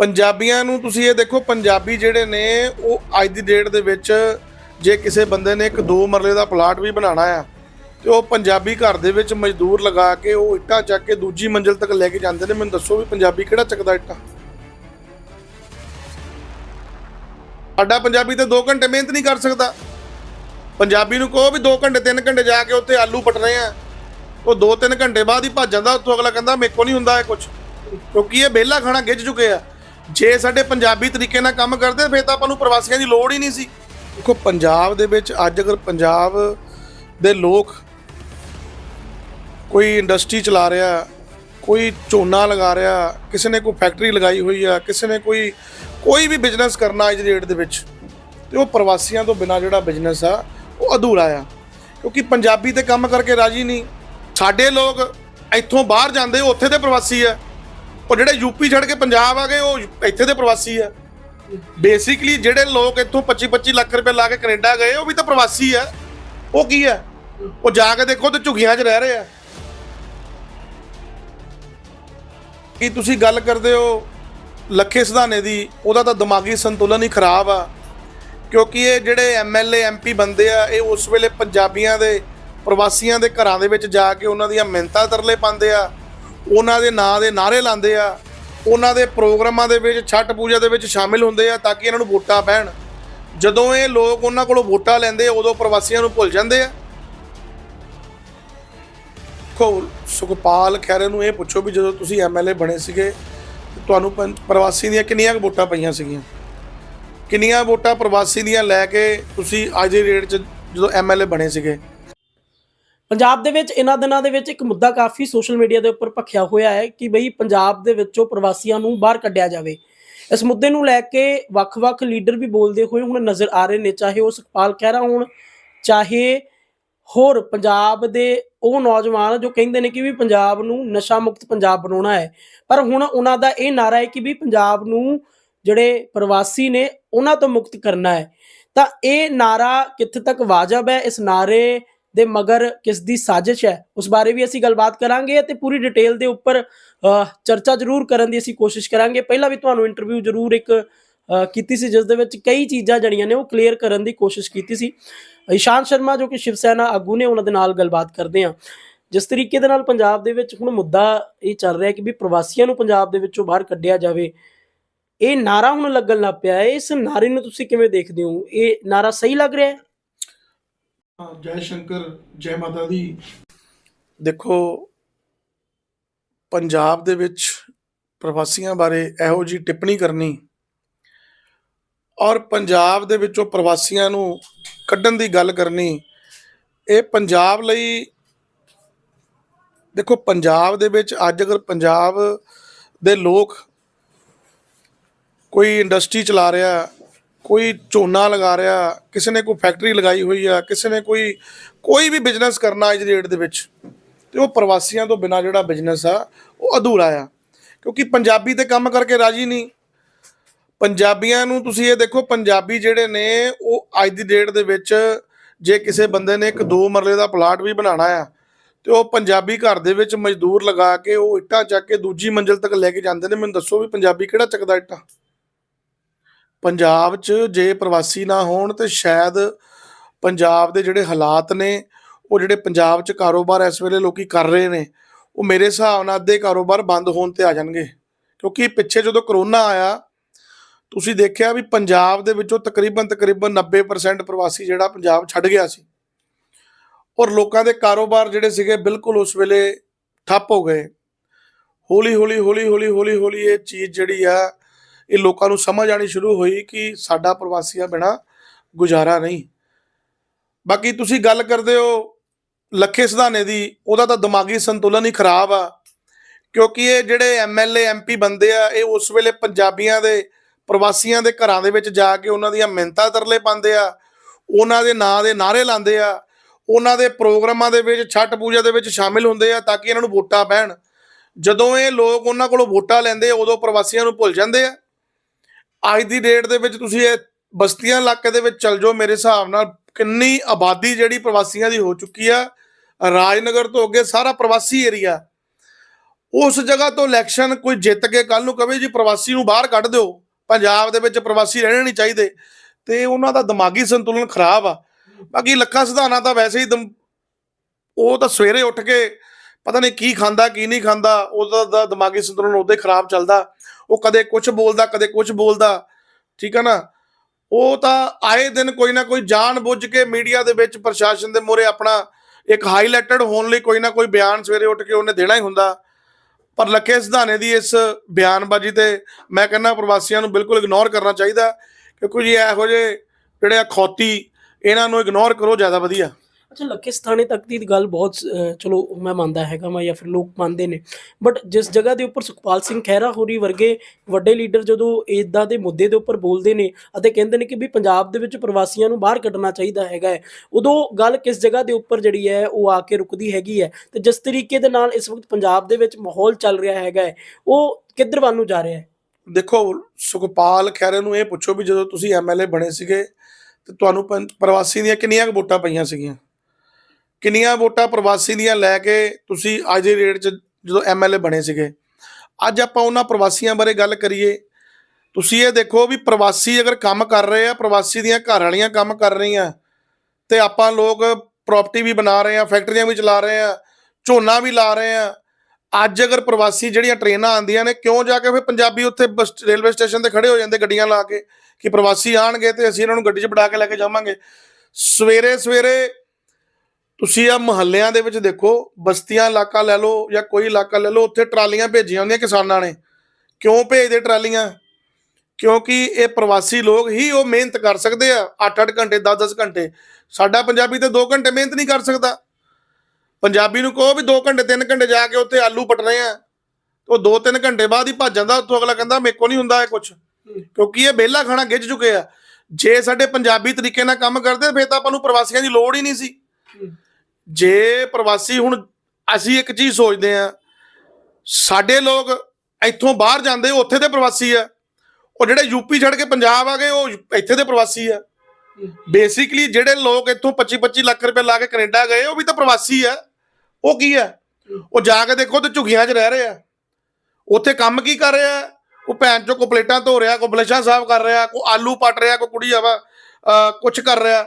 ਪੰਜਾਬੀਆਂ ਨੂੰ ਤੁਸੀਂ ਇਹ ਦੇਖੋ, ਪੰਜਾਬੀ ਜਿਹੜੇ ਨੇ, ਉਹ ਅੱਜ ਦੀ ਡੇਟ ਦੇ ਵਿੱਚ ਜੇ ਕਿਸੇ ਬੰਦੇ ਨੇ ਇੱਕ ਦੋ ਮਰਲੇ ਦਾ ਪਲਾਟ ਵੀ ਬਣਾਉਣਾ ਆ, ਤੇ ਉਹ ਪੰਜਾਬੀ ਘਰ ਦੇ ਵਿੱਚ ਮਜ਼ਦੂਰ ਲਗਾ ਕੇ ਉਹ ਇੱਟਾਂ ਚੱਕ ਕੇ ਦੂਜੀ ਮੰਜ਼ਿਲ ਤੱਕ ਲੈ ਕੇ ਜਾਂਦੇ ਨੇ। ਮੈਨੂੰ ਦੱਸੋ ਵੀ ਪੰਜਾਬੀ ਕਿਹੜਾ ਚੱਕਦਾ ਇੱਟਾਂ? ਸਾਡਾ ਪੰਜਾਬੀ ਤੇ 2 ਘੰਟੇ ਮਿਹਨਤ ਨਹੀਂ ਕਰ ਸਕਦਾ। ਪੰਜਾਬੀ ਨੂੰ ਕਹੋ ਵੀ 2 ਘੰਟੇ 3 ਘੰਟੇ ਜਾ ਕੇ ਉੱਥੇ ਆਲੂ ਪਟਣੇ ਆ। ਉਹ 2-3 ਘੰਟੇ ਬਾਅਦ ਹੀ ਭੱਜ ਜਾਂਦਾ, ਉੱਥੋਂ ਅਗਲਾ ਕਹਿੰਦਾ, ਮੇਰੇ ਕੋਲ ਨਹੀਂ ਹੁੰਦਾ ਇਹ ਕੁਝ ਕਿਉਂਕਿ ਇਹ ਵਿਹਲਾ ਖਾਣਾ ਗਿੱਜ ਚੁੱਕੇ ਆ। ਜੇ ਸਾਡੇ ਪੰਜਾਬੀ ਤਰੀਕੇ ਨਾਲ ਕੰਮ ਕਰਦੇ, ਫਿਰ ਤਾਂ ਆਪਾਂ ਨੂੰ ਪ੍ਰਵਾਸੀਆਂ ਦੀ ਲੋੜ ਹੀ ਨਹੀਂ ਸੀ। ਦੇਖੋ, ਪੰਜਾਬ ਦੇ ਵਿੱਚ ਅੱਜ ਅਗਰ ਪੰਜਾਬ ਦੇ ਲੋਕ ਕੋਈ ਇੰਡਸਟਰੀ ਚਲਾ ਰਿਹਾ, ਕੋਈ ਝੋਨਾ ਲਗਾ ਰਿਹਾ, ਕਿਸੇ ਨੇ ਕੋਈ ਫੈਕਟਰੀ ਲਗਾਈ ਹੋਈ ਆ, ਕਿਸੇ ਨੇ ਕੋਈ ਕੋਈ ਵੀ ਬਿਜ਼ਨਸ ਕਰਨਾ ਅੱਜ ਦੀ ਡੇਟ ਦੇ ਵਿੱਚ, ਤੇ ਉਹ ਪ੍ਰਵਾਸੀਆਂ ਤੋਂ ਬਿਨਾ ਜਿਹੜਾ ਬਿਜ਼ਨਸ ਆ, ਉਹ ਅਧੂਰਾ ਆ। ਕਿਉਂਕਿ ਪੰਜਾਬੀ ਤੇ ਕੰਮ ਕਰਕੇ ਰਾਜੀ ਨਹੀਂ। ਸਾਡੇ ਲੋਕ ਇੱਥੋਂ ਬਾਹਰ ਜਾਂਦੇ, ਉੱਥੇ ਦੇ ਪ੍ਰਵਾਸੀ ਆ। ਉਹ ਜਿਹੜੇ ਯੂਪੀ ਛੱਡ ਕੇ ਪੰਜਾਬ ਆ ਗਏ, ਉਹ ਇੱਥੇ ਦੇ ਪ੍ਰਵਾਸੀ ਆ। ਬੇਸਿਕਲੀ ਜਿਹੜੇ ਲੋਕ ਇੱਥੋਂ 25 25 ਲੱਖ ਰੁਪਏ ਲਾ ਕੇ ਕੈਨੇਡਾ ਗਏ, ਉਹ ਵੀ ਤਾਂ ਪ੍ਰਵਾਸੀ ਆ। ਉਹ ਕੀ ਆ? ਉਹ ਜਾ ਕੇ ਦੇਖੋ ਤੇ ਝੁਗੀਆਂ 'ਚ ਰਹਿ ਰਹੇ ਆ। ਕੀ ਤੁਸੀਂ ਗੱਲ ਕਰਦੇ ਹੋ ਲੱਖੇ ਸਿਧਾਨੇ ਦੀ? ਉਹਦਾ ਤਾਂ ਦਿਮਾਗੀ ਸੰਤੁਲਨ ਹੀ ਖਰਾਬ ਆ। ਕਿਉਂਕਿ ਇਹ ਜਿਹੜੇ ਐਮਐਲਏ ਐਮਪੀ ਬੰਦੇ ਆ, ਇਹ ਉਸ ਵੇਲੇ ਪੰਜਾਬੀਆਂ ਦੇ ਪ੍ਰਵਾਸੀਆਂ ਦੇ ਘਰਾਂ ਦੇ ਵਿੱਚ ਜਾ ਕੇ ਉਹਨਾਂ ਦੀਆਂ ਮਿਹਨਤਾਂ ਤਰਲੇ ਪਾਉਂਦੇ ਆ। ਉਹਨਾਂ ਦੇ ਨਾਂ ਦੇ ਨਾਰੇ ਲਾਉਂਦੇ ਆ, ਉਹਨਾਂ ਦੇ ਪ੍ਰੋਗਰਾਮਾਂ ਦੇ ਵਿੱਚ ਛੱਟ ਪੂਜਾ ਦੇ ਵਿੱਚ ਸ਼ਾਮਿਲ ਹੁੰਦੇ ਆ ਤਾਂ ਕਿ ਇਹਨਾਂ ਨੂੰ ਵੋਟਾਂ ਪੈਣ। ਜਦੋਂ ਇਹ ਲੋਕ ਉਹਨਾਂ ਕੋਲੋਂ ਵੋਟਾਂ ਲੈਂਦੇ ਉਦੋਂ ਪ੍ਰਵਾਸੀਆਂ ਨੂੰ ਭੁੱਲ ਜਾਂਦੇ ਆ। ਖੋ ਸੁਖਪਾਲ ਖੈਰੇ ਨੂੰ ਇਹ ਪੁੱਛੋ ਵੀ ਜਦੋਂ ਤੁਸੀਂ ਐਮਐਲਏ ਬਣੇ ਸੀਗੇ, ਤੁਹਾਨੂੰ ਪੰ- ਪ੍ਰਵਾਸੀ ਦੀਆਂ ਕਿੰਨੀਆਂ ਕੁ ਵੋਟਾਂ ਪਈਆਂ ਸੀਗੀਆਂ? ਕਿੰਨੀਆਂ ਵੋਟਾਂ ਪ੍ਰਵਾਸੀ ਦੀਆਂ ਲੈ ਕੇ ਤੁਸੀਂ ਅੱਜ ਦੀ ਰੇਟ 'ਚ ਜਦੋਂ ਐਮਐਲਏ ਬਣੇ ਸੀਗੇ? ਪੰਜਾਬ ਦੇ ਵਿੱਚ ਇਹਨਾਂ ਦਿਨਾਂ ਦੇ ਵਿੱਚ ਇੱਕ ਮੁੱਦਾ ਕਾਫੀ ਸੋਸ਼ਲ ਮੀਡੀਆ ਦੇ ਉੱਪਰ ਭਖਿਆ ਹੋਇਆ ਹੈ ਕਿ ਬਈ ਪੰਜਾਬ ਦੇ ਵਿੱਚੋਂ ਪ੍ਰਵਾਸੀਆਂ ਨੂੰ ਬਾਹਰ ਕੱਢਿਆ ਜਾਵੇ। ਇਸ ਮੁੱਦੇ ਨੂੰ ਲੈ ਕੇ ਵੱਖ-ਵੱਖ ਲੀਡਰ ਵੀ ਬੋਲਦੇ ਹੋਏ ਹੁਣ ਨਜ਼ਰ ਆ ਰਹੇ ਨੇ, ਚਾਹੇ ਉਹ ਸੁਖਪਾਲ ਖਹਿਰਾ ਹੋਣ, ਚਾਹੇ ਹੋਰ ਪੰਜਾਬ ਦੇ ਉਹ ਨੌਜਵਾਨ ਜੋ ਕਹਿੰਦੇ ਨੇ ਕਿ ਵੀ ਪੰਜਾਬ ਨੂੰ ਨਸ਼ਾ ਮੁਕਤ ਪੰਜਾਬ ਬਣਾਉਣਾ ਹੈ। ਪਰ ਹੁਣ ਉਹਨਾਂ ਦਾ ਇਹ ਨਾਰਾ ਹੈ ਕਿ ਵੀ ਪੰਜਾਬ ਨੂੰ ਜਿਹੜੇ ਪ੍ਰਵਾਸੀ ਨੇ ਉਹਨਾਂ ਤੋਂ ਮੁਕਤ ਕਰਨਾ ਹੈ। ਤਾਂ ਇਹ ਨਾਰਾ ਕਿੱਥੇ ਤੱਕ ਵਾਜਬ ਹੈ? ਇਸ ਨਾਰੇ ਦੇ ਮਗਰ ਕਿਸ ਦੀ ਸਾਜ਼ਿਸ਼ ਹੈ, ਉਸ ਬਾਰੇ ਵੀ ਅਸੀਂ ਗੱਲਬਾਤ ਕਰਾਂਗੇ ਅਤੇ ਪੂਰੀ ਡਿਟੇਲ ਦੇ ਉੱਪਰ ਚਰਚਾ ਜ਼ਰੂਰ ਕਰਨ ਦੀ ਅਸੀਂ ਕੋਸ਼ਿਸ਼ ਕਰਾਂਗੇ। ਪਹਿਲਾਂ ਵੀ ਤੁਹਾਨੂੰ ਇੰਟਰਵਿਊ ਜ਼ਰੂਰ ਇੱਕ ਕੀਤੀ ਸੀ, ਜਿਸ ਦੇ ਵਿੱਚ ਕਈ ਚੀਜ਼ਾਂ ਜੜੀਆਂ ਨੇ, ਉਹ ਕਲੀਅਰ ਕਰਨ ਦੀ ਕੋਸ਼ਿਸ਼ ਕੀਤੀ ਸੀ। ਇਸ਼ਾਨ ਸ਼ਰਮਾ ਜੋ ਕਿ ਸ਼ਿਵ ਸੈਨਾ ਆਗੂ ਨੇ, ਉਹਨਾਂ ਦੇ ਨਾਲ ਗੱਲਬਾਤ ਕਰਦੇ ਹਾਂ। ਜਿਸ ਤਰੀਕੇ ਦੇ ਨਾਲ ਪੰਜਾਬ ਦੇ ਵਿੱਚ ਹੁਣ ਮੁੱਦਾ ਇਹ ਚੱਲ ਰਿਹਾ ਕਿ ਵੀ ਪ੍ਰਵਾਸੀਆਂ ਨੂੰ ਪੰਜਾਬ ਦੇ ਵਿੱਚੋਂ ਬਾਹਰ ਕੱਢਿਆ ਜਾਵੇ, ਇਹ ਨਾਰਾ ਹੁਣ ਲੱਗਣ ਲੱਗ ਪਿਆ ਹੈ। ਇਸ ਨਾਰੇ ਨੂੰ ਤੁਸੀਂ ਕਿਵੇਂ ਦੇਖਦੇ ਹੋ? ਇਹ ਨਾਰਾ ਸਹੀ ਲੱਗ ਰਿਹਾ ਹੈ? ਜੈ ਸ਼ੰਕਰ, ਜੈ ਮਾਤਾ ਦੀ। ਦੇਖੋ, ਪੰਜਾਬ ਦੇ ਵਿੱਚ ਪ੍ਰਵਾਸੀਆਂ ਬਾਰੇ ਇਹੋ ਜੀ ਟਿੱਪਣੀ ਕਰਨੀ ਔਰ ਪੰਜਾਬ ਦੇ ਵਿੱਚੋਂ ਪ੍ਰਵਾਸੀਆਂ ਨੂੰ ਕੱਢਣ ਦੀ ਗੱਲ ਕਰਨੀ, ਇਹ ਪੰਜਾਬ ਲਈ, ਦੇਖੋ, ਪੰਜਾਬ ਦੇ ਵਿੱਚ ਅੱਜ ਅਗਰ ਪੰਜਾਬ ਦੇ ਲੋਕ ਕੋਈ ਇੰਡਸਟਰੀ ਚਲਾ ਰਿਹਾ ਕੋਈ ਝੋਨਾ ਲਗਾ ਰਿਹਾ, ਕਿਸੇ ਨੇ ਕੋਈ ਫੈਕਟਰੀ ਲਗਾਈ ਹੋਈ ਆ, ਕਿਸੇ ਨੇ ਕੋਈ ਕੋਈ ਵੀ ਬਿਜ਼ਨਸ ਕਰਨਾ ਅੱਜ ਦੀ ਡੇਟ ਦੇ ਵਿੱਚ, ਤੇ ਉਹ ਪ੍ਰਵਾਸੀਆਂ ਤੋਂ ਬਿਨਾ ਜਿਹੜਾ ਬਿਜ਼ਨਸ ਆ, ਉਹ ਅਧੂਰਾ ਆ। ਕਿਉਂਕਿ ਪੰਜਾਬੀ ਤੇ ਕੰਮ ਕਰਕੇ ਰਾਜੀ ਨਹੀਂ। ਪੰਜਾਬੀਆਂ ਨੂੰ ਤੁਸੀਂ ਇਹ ਦੇਖੋ, ਪੰਜਾਬੀ ਜਿਹੜੇ ਨੇ, ਉਹ ਅੱਜ ਦੀ ਡੇਟ ਦੇ ਵਿੱਚ ਜੇ ਕਿਸੇ ਬੰਦੇ ਨੇ ਇੱਕ ਦੋ ਮਰਲੇ ਦਾ ਪਲਾਟ ਵੀ ਬਣਾਉਣਾ ਆ, ਤੇ ਉਹ ਪੰਜਾਬੀ ਘਰ ਦੇ ਵਿੱਚ ਮਜ਼ਦੂਰ ਲਗਾ ਕੇ ਉਹ ਇੱਟਾਂ ਚੱਕ ਕੇ ਦੂਜੀ ਮੰਜ਼ਿਲ ਤੱਕ ਲੈ ਕੇ ਜਾਂਦੇ ਨੇ, ਮੈਨੂੰ ਦੱਸੋ ਵੀ ਪੰਜਾਬੀ ਕਿਹੜਾ ਚੱਕਦਾ ਇੱਟਾਂ? ਪੰਜਾਬ 'ਚ ਜੇ ਪ੍ਰਵਾਸੀ ਨਾ ਹੋਣ ਤੇ ਸ਼ਾਇਦ ਪੰਜਾਬ ਦੇ ਜਿਹੜੇ ਹਾਲਾਤ ਨੇ, ਉਹ ਜਿਹੜੇ ਪੰਜਾਬ 'ਚ ਕਾਰੋਬਾਰ ਇਸ ਵੇਲੇ ਲੋਕੀ ਕਰ ਰਹੇ ਨੇ, ਉਹ ਮੇਰੇ ਹਿਸਾਬ ਨਾਲ ਅੱਧੇ ਕਾਰੋਬਾਰ ਬੰਦ ਹੋਣ ਤੇ ਆ ਜਾਣਗੇ। ਕਿਉਂਕਿ ਪਿੱਛੇ ਜਦੋਂ ਕਰੋਨਾ ਆਇਆ, ਤੁਸੀਂ ਦੇਖਿਆ ਵੀ ਪੰਜਾਬ ਦੇ ਵਿੱਚੋਂ ਤਕਰੀਬਨ ਤਕਰੀਬਨ 90% ਪ੍ਰਵਾਸੀ ਜਿਹੜਾ ਪੰਜਾਬ ਛੱਡ ਗਿਆ ਸੀ। ਔਰ ਲੋਕਾਂ ਦੇ ਕਾਰੋਬਾਰ ਜਿਹੜੇ ਸੀਗੇ ਬਿਲਕੁਲ ਉਸ ਵੇਲੇ ਠੱਪ ਹੋ ਗਏ। ਹੌਲੀ ਹੌਲੀ ਹੌਲੀ ਹੌਲੀ ਹੌਲੀ ਹੌਲੀ ਇਹ ਚੀਜ਼ ਜਿਹੜੀ ਆ ਇਹ ਲੋਕਾਂ ਨੂੰ ਸਮਝ ਆਣੀ ਸ਼ੁਰੂ ਹੋਈ ਕਿ ਸਾਡਾ ਪ੍ਰਵਾਸੀਆਂ ਬਿਨਾ ਗੁਜ਼ਾਰਾ ਨਹੀਂ। ਬਾਕੀ ਤੁਸੀਂ ਗੱਲ ਕਰਦੇ ਹੋ ਲੱਖੇ ਸਿਧਾਨੇ ਦੀ, ਉਹਦਾ ਤਾਂ ਦਿਮਾਗੀ ਸੰਤੁਲਨ ਹੀ ਖਰਾਬ ਆ, ਕਿਉਂਕਿ ਇਹ ਜਿਹੜੇ ਐਮਐਲਏ ਐਮਪੀ ਬੰਦੇ ਆ, ਇਹ ਉਸ ਵੇਲੇ ਪੰਜਾਬੀਆਂ ਦੇ, ਪ੍ਰਵਾਸੀਆਂ ਦੇ ਘਰਾਂ ਦੇ ਵਿੱਚ ਜਾ ਕੇ ਉਹਨਾਂ ਦੀਆਂ ਮਿਹਨਤਾਂ ਤਰਲੇ ਪਾਉਂਦੇ ਆ, ਉਹਨਾਂ ਦੇ ਨਾਂ ਦੇ ਨਾਰੇ ਲਾਉਂਦੇ ਆ, ਉਹਨਾਂ ਦੇ ਪ੍ਰੋਗਰਾਮਾਂ ਦੇ ਵਿੱਚ ਛੱਟ ਪੂਜਾ ਦੇ ਵਿੱਚ ਸ਼ਾਮਿਲ ਹੁੰਦੇ ਆ ਤਾਂ ਕਿ ਇਹਨਾਂ ਨੂੰ ਵੋਟਾਂ ਪੈਣ। ਜਦੋਂ ਇਹ ਲੋਕ ਉਹਨਾਂ ਕੋਲੋਂ ਵੋਟਾਂ ਲੈਂਦੇ, ਉਦੋਂ ਪ੍ਰਵਾਸੀਆਂ ਨੂੰ ਭੁੱਲ ਜਾਂਦੇ ਆ। ਅੱਜ ਦੀ ਡੇਟ ਦੇ ਵਿੱਚ ਤੁਸੀਂ ਇਹ ਬਸਤੀਆਂ ਇਲਾਕੇ ਦੇ ਵਿੱਚ ਚੱਲ ਜਾਓ, ਮੇਰੇ ਹਿਸਾਬ ਨਾਲ ਕਿੰਨੀ ਆਬਾਦੀ ਜਿਹੜੀ ਪ੍ਰਵਾਸੀਆਂ ਦੀ ਹੋ ਚੁੱਕੀ ਆ, ਰਾਜਨਗਰ ਤੋਂ ਅੱਗੇ ਸਾਰਾ ਪ੍ਰਵਾਸੀ ਏਰੀਆ ਉਸ ਜਗ੍ਹਾ ਤੋਂ ਇਲੈਕਸ਼ਨ ਕੋਈ ਜਿੱਤ ਕੇ ਕੱਲ ਨੂੰ ਕਵੇ ਜੀ ਪ੍ਰਵਾਸੀ ਨੂੰ ਬਾਹਰ ਕੱਢ ਦਿਓ, ਪੰਜਾਬ ਦੇ ਵਿੱਚ ਪ੍ਰਵਾਸੀ ਰਹਿਣੇ ਨਹੀਂ ਚਾਹੀਦੇ, ਤੇ ਉਹਨਾਂ ਦਾ ਦਿਮਾਗੀ ਸੰਤੁਲਨ ਖਰਾਬ ਆ। ਬਾਕੀ ਲੱਖਾਂ ਸਿਧਾਣਾ ਤਾਂ ਵੈਸੇ ਹੀ ਦਮ- ਉਹ ਤਾਂ ਸਵੇਰੇ ਉੱਠ ਕੇ ਪਤਾ ਨਹੀਂ ਕੀ ਖਾਂਦਾ, ਕੀ ਨਹੀਂ ਖਾਂਦਾ, ਉਹਦਾ ਦਾ ਦਿਮਾਗੀ ਸੰਤੁਲਨ ਉਹਦੇ ਖਰਾਬ ਚੱਲਦਾ। ਉਹ ਕਦੇ ਕੁਝ ਬੋਲਦਾ, ਕਦੇ ਕੁਝ ਬੋਲਦਾ। ਠੀਕ ਹੈ ਨਾ? ਉਹ ਤਾਂ ਆਏ ਦਿਨ ਕੋਈ ਨਾ ਕੋਈ ਜਾਣ ਬੁੱਝ ਕੇ ਮੀਡੀਆ ਦੇ ਵਿੱਚ ਪ੍ਰਸ਼ਾਸਨ ਦੇ ਮੂਹਰੇ ਆਪਣਾ ਇੱਕ ਹਾਈਲਾਈਟਡ ਹੋਣ ਲਈ ਕੋਈ ਨਾ ਕੋਈ ਬਿਆਨ ਸਵੇਰੇ ਉੱਠ ਕੇ ਉਹਨੇ ਦੇਣਾ ਹੀ ਹੁੰਦਾ। ਪਰ ਲੱਖੇ ਸਿਧਾਣੇ ਦੀ ਇਸ ਬਿਆਨਬਾਜ਼ੀ ਤੇ ਮੈਂ ਕਹਿੰਦਾ ਪ੍ਰਵਾਸੀਆਂ ਨੂੰ ਬਿਲਕੁਲ ਇਗਨੋਰ ਕਰਨਾ ਚਾਹੀਦਾ ਕਿਉਂਕਿ ਜੀ ਇਹੋ ਜਿਹੇ ਜਿਹੜੇ ਆ ਖੌਤੀ ਇਹਨਾਂ ਨੂੰ ਇਗਨੋਰ ਕਰੋ, ਜ਼ਿਆਦਾ ਵਧੀਆ। ਅੱਛਾ ਲੱਕੇ ਸਥਾਨੇ ਤੱਕ ਦੀ ਗੱਲ ਬਹੁਤ ਅਹ, ਚਲੋ ਮੈਂ ਮੰਨਦਾ ਹੈਗਾ ਮੈਂ ਜਾਂ ਫਿਰ ਲੋਕ ਮੰਨਦੇ ਨੇ। ਬਟ ਜਿਸ ਜਗ੍ਹਾ ਦੇ ਉੱਪਰ ਸੁਖਪਾਲ ਸਿੰਘ ਖਹਿਰਾ ਹੋਰੀ ਵਰਗੇ ਵੱਡੇ ਲੀਡਰ ਜਦੋਂ ਇਦਾਂ ਦੇ ਮੁੱਦੇ ਦੇ ਉੱਪਰ ਬੋਲਦੇ ਨੇ ਅਤੇ ਕਹਿੰਦੇ ਨੇ ਕਿ ਵੀ ਪੰਜਾਬ ਦੇ ਵਿੱਚ ਪ੍ਰਵਾਸੀਆਂ ਨੂੰ ਬਾਹਰ ਕੱਢਣਾ ਚਾਹੀਦਾ ਹੈਗਾ ਹੈ ਉਦੋਂ ਗੱਲ ਕਿਸ ਜਗ੍ਹਾ ਦੇ ਉੱਪਰ ਜਿਹੜੀ ਹੈ ਉਹ ਆ ਕੇ ਰੁਕਦੀ ਹੈਗੀ ਹੈ ਤੇ ਜਿਸ ਤਰੀਕੇ ਦੇ ਨਾਲ ਇਸ ਵਕਤ ਪੰਜਾਬ ਦੇ ਵਿੱਚ ਮਾਹੌਲ ਚੱਲ ਰਿਹਾ ਹੈਗਾ ਹੈ ਉਹ ਕਿੱਧਰ ਵੱਲ ਨੂੰ ਜਾ ਰਿਹਾ ਹੈ? ਦੇਖੋ ਸੁਖਪਾਲ ਖੈਰੇ ਨੂੰ ਇਹ ਪੁੱਛੋ ਵੀ ਜਦੋਂ ਤੁਸੀਂ ਐਮਐਲਏ ਬਣੇ ਸੀਗੇ ਤੇ ਤੁਹਾਨੂੰ ਪੰ- ਪ੍ਰਵਾਸੀ ਦੀਆਂ ਕਿੰਨੀਆਂ ਕੁ ਵੋਟਾਂ ਪਈਆਂ ਸੀਗੀਆਂ? ਕਿੰਨੀਆਂ ਵੋਟਾਂ ਪ੍ਰਵਾਸੀ ਦੀਆਂ ਲੈ ਕੇ ਤੁਸੀਂ ਅੱਜ ਦੇ ਰੇਟ 'ਚ ਜਦੋਂ ਐਮਐਲਏ ਬਣੇ ਸੀਗੇ, ਅੱਜ ਆਪਾਂ ਉਹਨਾਂ ਪ੍ਰਵਾਸੀਆਂ ਬਾਰੇ ਗੱਲ ਕਰੀਏ। ਤੁਸੀਂ ਇਹ ਦੇਖੋ ਵੀ ਪ੍ਰਵਾਸੀ ਅਗਰ ਕੰਮ ਕਰ ਰਹੇ ਆ, ਪ੍ਰਵਾਸੀ ਦੀਆਂ ਘਰ ਵਾਲੀਆਂ ਕੰਮ ਕਰ ਰਹੀਆਂ, ਤੇ ਆਪਾਂ ਲੋਕ ਪ੍ਰਾਪਰਟੀ ਵੀ ਬਣਾ ਰਹੇ ਆ ਫੈਕਟਰੀਆਂ ਵੀ ਚਲਾ ਰਹੇ ਆ, ਝੋਨਾ ਵੀ ਲਾ ਰਹੇ ਆ। ਅੱਜ ਅਗਰ ਪ੍ਰਵਾਸੀ ਜਿਹੜੀਆਂ ਟ੍ਰੇਨਾਂ ਆਉਂਦੀਆਂ ਨੇ, ਕਿਉਂ ਜਾ ਕੇ ਫਿਰ ਪੰਜਾਬੀ ਉੱਥੇ ਬੱਸ ਰੇਲਵੇ ਸਟੇਸ਼ਨ ਤੇ ਖੜੇ ਹੋ ਜਾਂਦੇ ਗੱਡੀਆਂ ਲਾ ਕੇ, ਕਿ ਪ੍ਰਵਾਸੀ ਆਣਗੇ ਤੇ ਅਸੀਂ ਇਹਨਾਂ ਨੂੰ ਗੱਡੀ 'ਚ ਬਿਠਾ ਕੇ ਲੈ ਕੇ ਜਾਵਾਂਗੇ। ਸਵੇਰੇ ਸਵੇਰੇ ਤੁਸੀਂ ਆ ਮੁਹੱਲਿਆਂ ਦੇ ਵਿੱਚ ਦੇਖੋ ਬਸਤੀਆਂ ਇਲਾਕਾ ਲੈ ਲਓ ਜਾਂ ਕੋਈ ਇਲਾਕਾ ਲੈ ਲਓ ਉੱਥੇ ਟਰਾਲੀਆਂ ਭੇਜੀਆਂ ਹੁੰਦੀਆਂ ਕਿਸਾਨਾਂ ਨੇ। ਕਿਉਂ ਭੇਜਦੇ ਟਰਾਲੀਆਂ? ਕਿਉਂਕਿ ਇਹ ਪ੍ਰਵਾਸੀ ਲੋਕ ਹੀ ਉਹ ਮਿਹਨਤ ਕਰ ਸਕਦੇ ਆ 8-8 ਘੰਟੇ 10-10 ਘੰਟੇ। ਸਾਡਾ ਪੰਜਾਬੀ ਤੇ 2 ਘੰਟੇ ਮਿਹਨਤ ਨਹੀਂ ਕਰ ਸਕਦਾ। ਪੰਜਾਬੀ ਨੂੰ ਕਹੋ ਵੀ 2 ਘੰਟੇ 3 ਘੰਟੇ ਜਾ ਕੇ ਉੱਥੇ ਆਲੂ ਪਟਣੇ ਆ। ਉਹ 2-3 ਘੰਟੇ ਬਾਅਦ ਹੀ ਭੱਜ ਜਾਂਦਾ ਉੱਥੋਂ ਅਗਲਾ ਕਹਿੰਦਾ ਮੇਰੇ ਕੋ ਨਹੀਂ ਹੁੰਦਾ ਇਹ ਕੁਝ ਕਿਉਂਕਿ ਇਹ ਬੇਲਾ ਖਾਣਾ ਗਿੱਜ ਚੁੱਕੇ ਆ। ਜੇ ਸਾਡੇ ਪੰਜਾਬੀ ਤਰੀਕੇ ਨਾਲ ਕੰਮ ਕਰਦੇ ਫਿਰ ਤਾਂ ਆਪਾਂ ਨੂੰ ਪ੍ਰਵਾਸੀਆਂ ਦੀ ਲੋੜ ਹੀ ਨਹੀਂ ਸੀ। ਜੇ ਪ੍ਰਵਾਸੀ ਹੁਣ ਅਸੀਂ ਇੱਕ ਚੀਜ਼ ਸੋਚਦੇ ਆ ਸਾਡੇ ਲੋਕ ਇੱਥੋਂ ਬਾਹਰ ਜਾਂਦੇ, ਉੱਥੇ ਦੇ ਪ੍ਰਵਾਸੀ ਆ। ਉਹ ਜਿਹੜੇ ਯੂਪੀ ਛੱਡ ਕੇ ਪੰਜਾਬ ਆ ਗਏ, ਉਹ ਇੱਥੇ ਦੇ ਪ੍ਰਵਾਸੀ ਆ। ਬੇਸਿਕਲੀ ਜਿਹੜੇ ਲੋਕ ਇੱਥੋਂ 25 25 ਲੱਖ ਰੁਪਏ ਲਾ ਕੇ ਕੈਨੇਡਾ ਗਏ, ਉਹ ਵੀ ਤਾਂ ਪ੍ਰਵਾਸੀ ਆ। ਉਹ ਕੀ ਆ? ਉਹ ਜਾ ਕੇ ਦੇਖੋ ਤੇ ਝੁਗੀਆਂ 'ਚ ਰਹਿ ਰਹੇ ਆ। ਉੱਥੇ ਕੰਮ ਕੀ ਕਰ ਰਿਹਾ? ਉਹ ਭੈਣ ਚੋ ਕੋ ਪਲੇਟਾਂ ਧੋ ਰਿਹਾ ਕੋ ਬਲਸ਼ਾਂ ਸਾਫ਼ ਕਰ ਰਿਹਾ ਕੋ ਆਲੂ ਪਟ ਰਿਹਾ ਕੋ ਕੁੜੀ ਆਵਾ ਕੁਝ ਕਰ ਰਿਹਾ।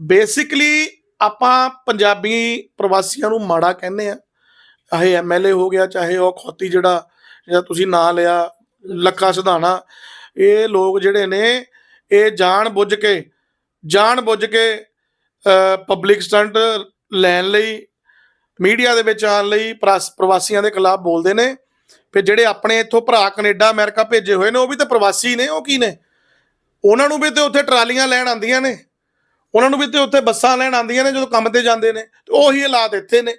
ਬੇਸਿਕਲੀ ਆਪਾਂ ਪੰਜਾਬੀ ਪ੍ਰਵਾਸੀਆਂ ਨੂੰ ਮਾੜਾ ਕਹਿੰਦੇ ਆ। ਚਾਹੇ ਐਮਐਲਏ ਹੋ ਗਿਆ, ਚਾਹੇ ਉਹ ਖੋਤੀ ਜਿਹੜਾ ਜਿਹੜਾ ਤੁਸੀਂ ਨਾਂ ਲਿਆ, ਲੱਖਾ ਸਿਧਾਣਾ, ਇਹ ਲੋਕ ਜਿਹੜੇ ਨੇ, ਇਹ ਜਾਣ ਬੁੱਝ ਕੇ, ਜਾਣ ਬੁੱਝ ਕੇ ਪਬਲਿਕ ਸਟੰਟ ਲੈਣ ਲਈ, ਮੀਡੀਆ ਦੇ ਵਿੱਚ ਆਉਣ ਲਈ ਪ੍ਰਸ- ਪ੍ਰਵਾਸੀਆਂ ਦੇ ਖਿਲਾਫ ਬੋਲਦੇ ਨੇ। ਫਿਰ ਜਿਹੜੇ ਆਪਣੇ ਇੱਥੋਂ ਭਰਾ ਕੈਨੇਡਾ, ਅਮਰੀਕਾ ਭੇਜੇ ਹੋਏ ਨੇ, ਉਹ ਵੀ ਤਾਂ ਪ੍ਰਵਾਸੀ ਨੇ, ਉਹ ਕੀ ਨੇ? ਉਹਨਾਂ ਨੂੰ ਵੀ ਤੇ ਉੱਥੇ ਟਰਾਲੀਆਂ ਲੈਣ ਆਉਂਦੀਆਂ ਨੇ। ਉਹਨਾਂ ਨੂੰ ਵੀ ਤੇ ਉੱਥੇ ਬੱਸਾਂ ਲੈਣ ਆਉਂਦੀਆਂ ਨੇ ਜਦੋਂ ਕੰਮ ਤੇ ਜਾਂਦੇ ਨੇ ਤੇ ਉਹੀ ਹਾਲਾਤ ਇੱਥੇ ਨੇ।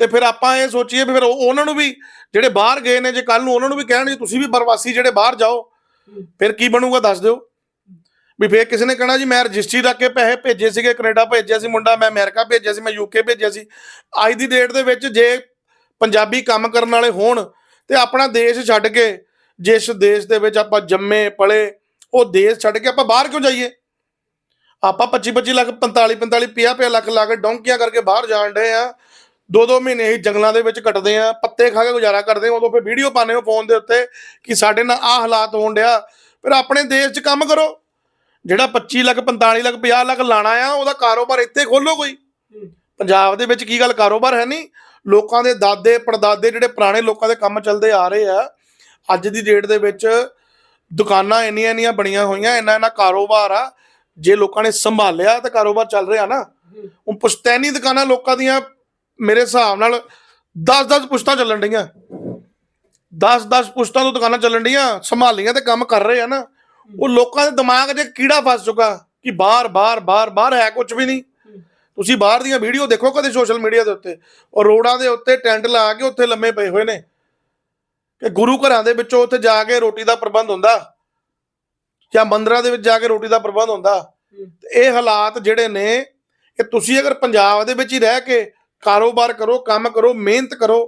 ਤੇ ਫਿਰ ਆਪਾਂ ਇਹ ਸੋਚੀਏ ਵੀ ਫਿਰ ਉਹ- ਉਹਨਾਂ ਨੂੰ ਵੀ ਜਿਹੜੇ ਬਾਹਰ ਗਏ ਨੇ ਜੇ ਕੱਲ ਨੂੰ ਉਹਨਾਂ ਨੂੰ ਵੀ ਕਹਿਣ ਜੀ ਤੁਸੀਂ ਵੀ ਪ੍ਰਵਾਸੀ ਜਿਹੜੇ ਬਾਹਰ ਜਾਓ ਫਿਰ ਕੀ ਬਣੂਗਾ ਦੱਸ ਦਿਓ? ਵੀ ਫੇਰ ਕਿਸੇ ਨੇ ਕਹਿਣਾ ਜੀ ਮੈਂ ਰਜਿਸਟਰੀ ਰੱਖ ਕੇ ਪੈਸੇ ਭੇਜੇ ਸੀਗੇ ਕੈਨੇਡਾ ਭੇਜਿਆ ਸੀ ਮੁੰਡਾ ਮੈਂ ਅਮਰੀਕਾ ਭੇਜਿਆ ਸੀ ਮੈਂ ਯੂਕੇ ਭੇਜਿਆ ਸੀ। ਅੱਜ ਦੀ ਡੇਟ ਦੇ ਵਿੱਚ ਜੇ ਪੰਜਾਬੀ ਕੰਮ ਕਰਨ ਵਾਲੇ ਹੋਣ ਤੇ ਆਪਣਾ ਦੇਸ਼ ਛੱਡ ਕੇ ਜਿਸ ਦੇਸ਼ ਦੇ ਵਿੱਚ ਆਪਾਂ ਜੰਮੇ ਪਲੇ ਉਹ ਦੇਸ਼ ਛੱਡ ਕੇ ਆਪਾਂ ਬਾਹਰ ਕਿਉਂ ਜਾਈਏ? ਆਪਾਂ 25 25 ਲੱਖ 45 45 50 50 ਲੱਖ ਲਾ ਕੇ ਡੌਂਕੀਆਂ ਕਰਕੇ ਬਾਹਰ ਜਾਣ ਡਏ ਆ। ਦੋ ਦੋ ਮਹੀਨੇ ਹੀ ਜੰਗਲਾਂ ਦੇ ਵਿੱਚ ਕੱਟਦੇ ਆ ਪੱਤੇ ਖਾ ਕੇ ਗੁਜ਼ਾਰਾ ਕਰਦੇ ਆ ਉਦੋਂ ਫਿਰ ਵੀਡੀਓ ਪਾਣੇ ਹੋ ਫੋਨ ਦੇ ਉੱਤੇ ਕਿ ਸਾਡੇ ਨਾਲ ਆਹ ਹਾਲਾਤ ਹੋਣ ਡਿਆ। ਫਿਰ ਆਪਣੇ ਦੇਸ਼ 'ਚ ਕੰਮ ਕਰੋ। ਜਿਹੜਾ 25 ਲੱਖ 45 ਲੱਖ 50 ਲੱਖ ਲਾਣਾ ਆ ਉਹਦਾ ਕਾਰੋਬਾਰ ਇੱਥੇ ਖੋਲੋ ਕੋਈ। ਪੰਜਾਬ ਦੇ ਵਿੱਚ ਕੀ ਗੱਲ ਕਾਰੋਬਾਰ ਹੈ ਨਹੀਂ। ਲੋਕਾਂ ਦੇ ਦਾਦੇ ਪੜਦਾਦੇ ਜਿਹੜੇ ਪੁਰਾਣੇ ਲੋਕਾਂ ਦੇ ਕੰਮ ਚੱਲਦੇ ਆ ਰਹੇ ਆ ਅੱਜ ਦੀ ਡੇਟ ਦੇ ਵਿੱਚ ਦੁਕਾਨਾਂ ਇੰਨੀਆਂ ਇੰਨੀਆਂ ਬਣੀਆਂ ਹੋਈਆਂ ਇੰਨਾ ਇੰਨਾ ਕਾਰੋਬਾਰ ਆ। ਜੇ ਲੋਕਾਂ ਨੇ ਸੰਭਾਲਿਆ ਤਾਂ ਕਾਰੋਬਾਰ ਚੱਲ ਰਿਹਾ ਨਾ ਹੁਣ ਪੁਸ਼ਤੈਨੀ ਦੁਕਾਨਾਂ ਲੋਕਾਂ ਦੀਆਂ ਮੇਰੇ ਹਿਸਾਬ ਨਾਲ 10-10 ਪੁਸ਼ਤਾਂ ਚੱਲਣ ਡੀਆਂ 10-10 ਪੁਸ਼ਤਾਂ ਤੋਂ ਦੁਕਾਨਾਂ ਚੱਲਣ ਡੀਆਂ ਸੰਭਾਲੀਆਂ ਤੇ ਕੰਮ ਕਰ ਰਹੇ ਆ ਨਾ ਉਹ ਲੋਕਾਂ ਦੇ ਦਿਮਾਗ 'ਚ ਕੀੜਾ ਫਸ ਚੁੱਕਾ ਕਿ ਬਾਹਰ ਬਾਹਰ ਬਾਹਰ ਬਾਹਰ ਹੈ ਕੁਝ ਵੀ ਨਹੀਂ। ਤੁਸੀਂ ਬਾਹਰ ਦੀਆਂ ਵੀਡੀਓ ਦੇਖੋ ਕਦੇ ਸੋਸ਼ਲ ਮੀਡੀਆ ਦੇ ਉੱਤੇ ਉਹ ਰੋਡਾਂ ਦੇ ਉੱਤੇ ਟੈਂਟ ਲਾ ਕੇ ਉੱਥੇ ਲੰਮੇ ਪਏ ਹੋਏ ਨੇ। ਕਿ ਗੁਰੂ ਘਰਾਂ ਦੇ ਵਿੱਚੋਂ ਉੱਥੇ ਜਾ ਕੇ ਰੋਟੀ ਦਾ ਪ੍ਰਬੰਧ ਹੁੰਦਾ। ਜਾਂ ਮੰਦਰਾਂ ਦੇ ਵਿੱਚ ਜਾ ਕੇ ਰੋਟੀ ਦਾ ਪ੍ਰਬੰਧ ਹੁੰਦਾ। ਇਹ ਹਾਲਾਤ ਜਿਹੜੇ ਨੇ ਇਹ ਤੁਸੀਂ ਅਗਰ ਪੰਜਾਬ ਦੇ ਵਿੱਚ ਹੀ ਰਹਿ ਕੇ ਕਾਰੋਬਾਰ ਕਰੋ ਕੰਮ ਕਰੋ ਮਿਹਨਤ ਕਰੋ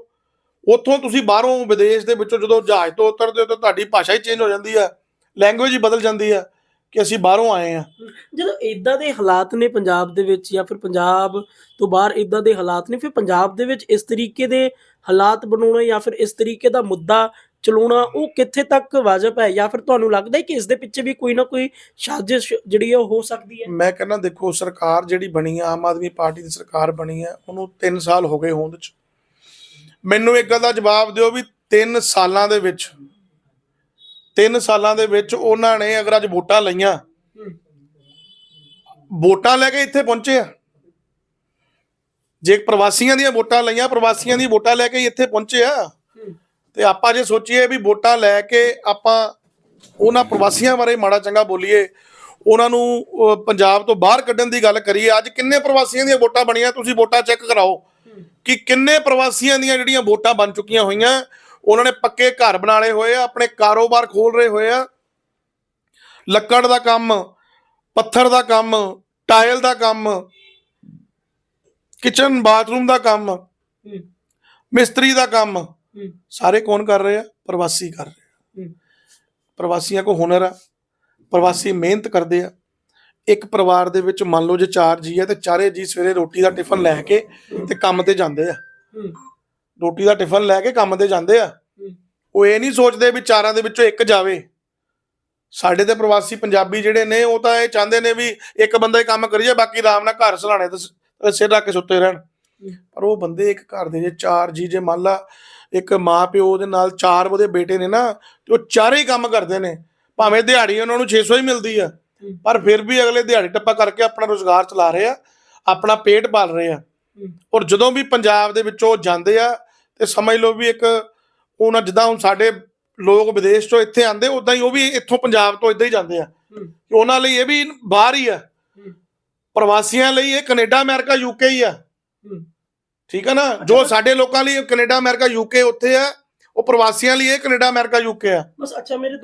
ਉੱਥੋਂ ਤੁਸੀਂ ਬਾਹਰੋਂ ਵਿਦੇਸ਼ ਦੇ ਵਿੱਚੋਂ ਜਦੋਂ ਜਹਾਜ਼ ਤੋਂ ਉਤਰਦੇ ਹੋ ਤਾਂ ਤੁਹਾਡੀ ਭਾਸ਼ਾ ਹੀ ਚੇਂਜ ਹੋ ਜਾਂਦੀ ਆ ਲੈਂਗੁਏਜ ਹੀ ਬਦਲ ਜਾਂਦੀ ਆ ਕਿ ਅਸੀਂ ਬਾਹਰੋਂ ਆਏ ਆ ਜਦੋਂ ਇਦਾਂ ਦੇ ਹਾਲਾਤ ਨੇ ਪੰਜਾਬ ਦੇ ਵਿੱਚ ਜਾਂ ਫਿਰ ਪੰਜਾਬ ਤੋਂ ਬਾਹਰ ਇਦਾਂ ਦੇ ਹਾਲਾਤ ਨੇ ਫਿਰ ਪੰਜਾਬ ਦੇ ਵਿੱਚ ਇਸ ਤਰੀਕੇ ਦੇ ਹਾਲਾਤ ਬਣਾਉਣਾ ਜਾਂ ਫਿਰ ਇਸ ਤਰੀਕੇ ਦਾ ਮੁੱਦਾ ਚਲਾਉਣਾ, ਉਹ ਕਿੱਥੇ ਤੱਕ ਵਾਜਬ ਹੈ? ਜਾਂ ਫਿਰ ਤੁਹਾਨੂੰ ਲੱਗਦਾ ਹੈ ਕਿ ਇਸ ਦੇ ਪਿੱਛੇ ਵੀ ਕੋਈ ਨਾ ਕੋਈ ਸਾਜ਼ਿਸ਼ ਜਿਹੜੀ ਹੈ ਉਹ ਹੋ ਸਕਦੀ ਹੈ? ਮੈਂ ਕਹਿੰਦਾ ਦੇਖੋ, ਸਰਕਾਰ ਜਿਹੜੀ ਬਣੀ ਆ, ਆਮ ਆਦਮੀ ਪਾਰਟੀ ਦੀ ਸਰਕਾਰ ਬਣੀ ਆ, ਉਹਨੂੰ 3 ਸਾਲ ਹੋ ਗਏ ਹੋਂਦ ਚ। ਮੈਨੂੰ ਇੱਕ ਗੱਲ ਦਾ ਜਵਾਬ ਦਿਓ ਵੀ 3 ਸਾਲਾਂ ਦੇ ਵਿੱਚ 3 ਸਾਲਾਂ ਦੇ ਵਿੱਚ ਉਹਨਾਂ ਨੇ ਅਗਰ ਅੱਜ ਵੋਟਾਂ ਲਈਆਂ, ਵੋਟਾਂ ਲੈ ਕੇ ਇੱਥੇ ਪਹੁੰਚੇ ਆ। ਜੇ ਪ੍ਰਵਾਸੀਆਂ ਦੀਆਂ ਵੋਟਾਂ ਲਈਆਂ, ਪ੍ਰਵਾਸੀਆਂ ਦੀ ਵੋਟਾਂ ਲੈ ਕੇ ਇੱਥੇ ਪਹੁੰਚੇ ਆ। ਤੇ ਆਪਾਂ ਜੇ ਸੋਚੀਏ ਵੀ ਵੋਟਾਂ ਲੈ ਕੇ ਆਪਾਂ ਉਹਨਾਂ ਪ੍ਰਵਾਸੀਆਂ ਬਾਰੇ ਮਾੜਾ ਚੰਗਾ ਬੋਲੀਏ ਉਹਨਾਂ ਨੂੰ ਪੰਜਾਬ ਤੋਂ ਬਾਹਰ ਕੱਢਣ ਦੀ ਗੱਲ ਕਰੀਏ ਅੱਜ ਕਿੰਨੇ ਪ੍ਰਵਾਸੀਆਂ ਦੀਆਂ ਵੋਟਾਂ ਬਣੀਆਂ ਤੁਸੀਂ ਵੋਟਾਂ ਚੈੱਕ ਕਰਾਓ ਕਿ ਕਿੰਨੇ ਪ੍ਰਵਾਸੀਆਂ ਦੀਆਂ ਜਿਹੜੀਆਂ ਵੋਟਾਂ ਬਣ ਚੁੱਕੀਆਂ ਹੋਈਆਂ ਉਹਨਾਂ ਨੇ ਪੱਕੇ ਘਰ ਬਣਾ ਲਏ ਹੋਏ ਆ ਆਪਣੇ ਕਾਰੋਬਾਰ ਖੋਲ ਰਹੇ ਹੋਏ ਆ। ਲੱਕੜ ਦਾ ਕੰਮ ਪੱਥਰ ਦਾ ਕੰਮ ਟਾਇਲ ਦਾ ਕੰਮ ਕਿਚਨ ਬਾਥਰੂਮ ਦਾ ਕੰਮ ਮਿਸਤਰੀ ਦਾ ਕੰਮ ਸਾਰੇ ਕੌਣ ਕਰ ਰਹੇ ਆ? ਪ੍ਰਵਾਸੀ ਕਰ ਰਹੇ ਆ। ਪ੍ਰਵਾਸੀਆਂ ਕੋ ਹੁਨਰ ਆ। ਪ੍ਰਵਾਸੀ ਮਿਹਨਤ ਕਰਦੇ ਆ। ਇੱਕ ਪਰਿਵਾਰ ਦੇ ਵਿੱਚ ਮੰਨ ਲਓ ਜੇ ਚਾਰ ਜੀ ਆ ਤੇ ਚਾਰੇ ਜੀ ਸਵੇਰੇ ਰੋਟੀ ਦਾ ਟਿਫਨ ਲੈ ਕੇ ਤੇ ਕੰਮ ਤੇ ਜਾਂਦੇ ਆ। ਰੋਟੀ ਦਾ ਟਿਫਨ ਲੈ ਕੇ ਕੰਮ ਤੇ ਜਾਂਦੇ ਆ। ਉਹ ਇਹ ਨਹੀਂ ਸੋਚਦੇ ਵੀ ਚਾਰਾਂ ਦੇ ਵਿੱਚੋਂ ਇੱਕ ਜਾਵੇ। ਸਾਡੇ ਤੇ ਪ੍ਰਵਾਸੀ ਪੰਜਾਬੀ ਜਿਹੜੇ ਨੇ ਉਹ ਤਾਂ ਇਹ ਚਾਹੁੰਦੇ ਨੇ ਵੀ ਇੱਕ ਬੰਦਾ ਹੀ ਕੰਮ ਕਰੀਏ ਬਾਕੀ ਆਰਾਮ ਨਾਲ ਘਰ ਸਲਾਣੇ ਤੇ ਸਿਰ ਰੱਖ ਕੇ ਸੁੱਤੇ ਰਹਿਣ। ਪਰ ਉਹ ਬੰਦੇ ਇੱਕ ਘਰ ਦੇ ਜੇ ਚਾਰ ਜੀ ਜੇ ਮੰਨ ਲਾ ਇੱਕ ਮਾਂ ਪਿਓ ਦੇ ਨਾਲ ਚਾਰ ਉਹਦੇ ਬੇਟੇ ਨੇ ਨਾ ਤੇ ਉਹ ਚਾਰੇ ਹੀ ਕੰਮ ਕਰਦੇ ਨੇ। ਭਾਵੇਂ ਦਿਹਾੜੀ ਉਹਨਾਂ ਨੂੰ 600 ਹੀ ਮਿਲਦੀ ਆ ਪਰ ਫਿਰ ਵੀ ਅਗਲੇ ਦਿਹਾੜੀ ਟੱਪਾ ਕਰਕੇ ਆਪਣਾ ਰੋਜ਼ਗਾਰ ਚਲਾ ਰਹੇ ਆ ਆਪਣਾ ਪੇਟ ਪਾਲ ਰਹੇ ਆ। ਔਰ ਜਦੋਂ ਵੀ ਪੰਜਾਬ ਦੇ ਵਿੱਚੋਂ ਜਾਂਦੇ ਆ ਤੇ ਸਮਝ ਲਓ ਵੀ ਇੱਕ ਉਹਨਾਂ ਜਿੱਦਾਂ ਹੁਣ ਸਾਡੇ ਲੋਕ ਵਿਦੇਸ਼ ਤੋਂ ਇੱਥੇ ਆਂਦੇ ਉਦਾਂ ਹੀ ਉਹ ਵੀ ਇੱਥੋਂ ਪੰਜਾਬ ਤੋਂ ਇਦਾਂ ਹੀ ਜਾਂਦੇ ਆ। ਉਹਨਾਂ ਲਈ ਇਹ ਵੀ ਬਾਹਰ ਹੀ ਆ। ਪ੍ਰਵਾਸੀਆਂ ਲਈ ਇਹ ਕੈਨੇਡਾ ਅਮਰੀਕਾ ਯੂਕੇ ਹੀ ਆ। ਠੀਕ ਹੈ ਨਾ? ਜੋ ਸਾਡੇ ਲੋਕਾਂ ਲਈ ਕੈਨੇਡਾ ਅਮਰੀਕਾ ਯੂਕੇ ਉੱਥੇ ਆ ਉਹ ਪ੍ਰਵਾਸੀਆਂ ਲਈ ਇਹ ਕੈਨੇਡਾ ਅਮਰੀਕਾ ਯੂਕੇ ਆ। ਬਸ ਅੱਛਾ ਮੇਰੇ ਦੋ